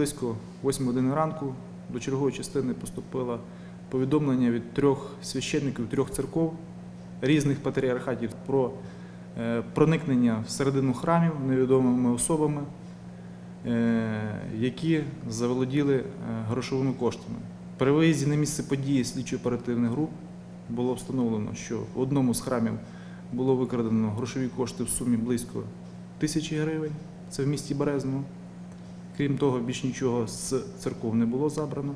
близько 8 години ранку до чергової частини поступило повідомлення від трьох священників трьох церков різних патріархатів про е, проникнення всередину храмів невідомими особами, е, які заволоділи е, грошовими коштами. При виїзді на місце події слідчо-оперативних груп було встановлено, що в одному з храмів було викрадено грошові кошти в сумі близько тисячі гривень. Це в місті Березному. Крім того, більш нічого з церков не було забрано.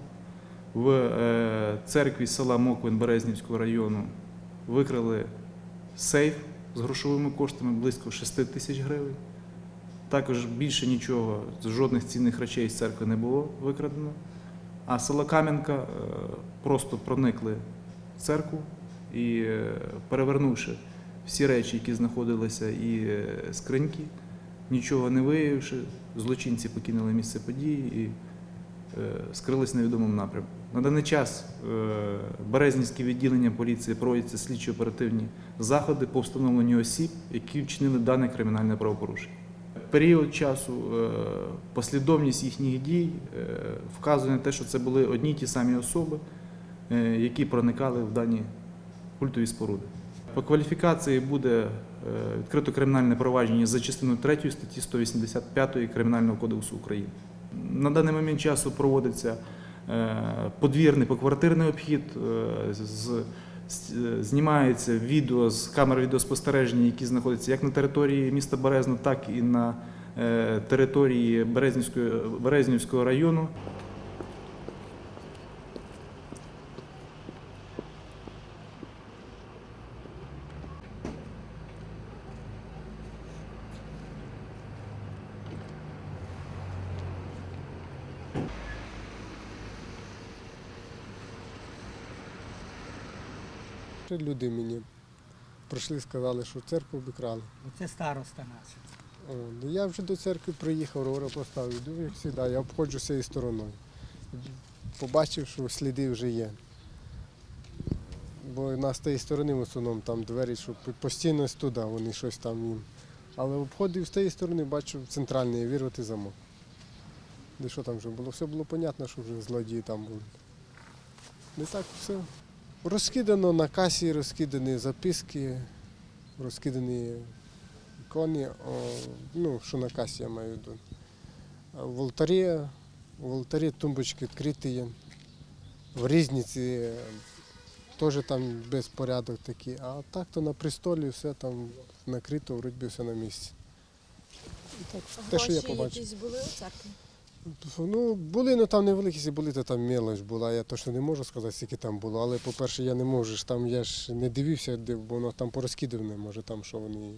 В е, церкві села Моквин Березнівського району викрали сейф з грошовими коштами близько 6 тисяч гривень. Також більше нічого, жодних цінних речей з церкви не було викрадено. А села Кам'янка е, просто проникли в церкву і, е, перевернувши всі речі, які знаходилися, і скриньки, нічого не виявивши, злочинці покинули місце події і е, скрились на невідомому напрямку. На даний час е, Березнівське відділення поліції проводяться слідчо-оперативні заходи по встановленню осіб, які вчинили дане кримінальне правопорушення. Період часу, е, послідовність їхніх дій вказує на те, що це були одні й ті самі особи, які проникали в дані культові споруди. По кваліфікації буде е, відкрито кримінальне провадження за частиною 3 статті 185 Кримінального кодексу України. На даний момент часу проводиться е, подвірний поквартирний обхід, е, знімається відео з камер відеоспостереження, які знаходяться як на території міста Березно, так і на території Березнівського району. Люди мені прийшли, сказали, що церкву обікрали. Це староста наш. О, ну я вже до церкви приїхав, ровера поставив, йду, як завжди, я обходжу цією стороною. Побачив, що сліди вже є. Бо у нас з тієї сторони в основному там двері, що постійно туди, вони щось там їм. Але обходив з тієї сторони, бачу центральний вірвати замок. Де що там вже було? Все було зрозуміло, що вже злодії там були. Не так все. Розкидано на касі, розкидані записки, розкидані ікони, ну, що на касі я маю В алтарі, в алтарі тумбочки відкриті є. В різниці е, теж там безпорядок такий. А так то на престолі все там накрито, вроді все на місці. І так, те, що я побачив. якісь були у церкві? Ну, були, ну там невеликі, якщо були, то там мелоч була. Я точно не можу сказати, скільки там було. Але, по-перше, я не можу ж там, я ж не дивився, де бо воно там порозкидане, може там що вони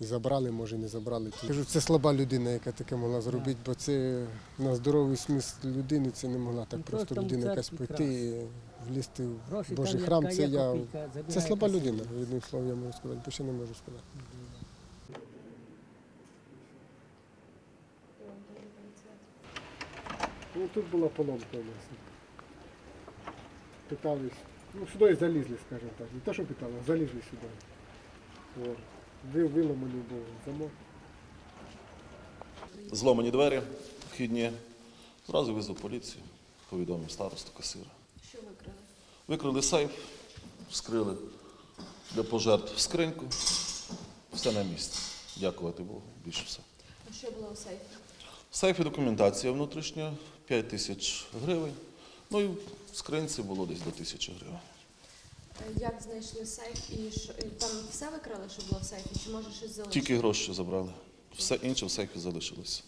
і забрали, може і не забрали. Кажу, це слаба людина, яка таке могла зробити, бо це на здоровий смисл людини це не могла так Ну, просто людина якась пойти і влізти в Гроші Божий там, храм. Це я. копійка, Це слаба людина, одним словом я можу сказати, бо ще не можу сказати. Ну тут була поломка у нас. Питались. Ну, сюди залізли, скажімо так. Не те, що питали, а залізли сюди. О, ви- виламаний був замок. Зломані двері, вхідні. Зразу визвав поліцію, повідомив старосту касира. Що викрали? Викрили сейф, вскрили для пожертв скриньку. Все на місці. Дякувати Богу, більше все. А що було у сейфі? В сейфі документація внутрішня, 5 тисяч гривень. Ну і в скринці було десь до тисячі гривень. Е, Як знайшли сейф і що і там все викрали, що було в сейфі? Чи може щось залишити? Тільки гроші забрали. Все інше в сейфі залишилося.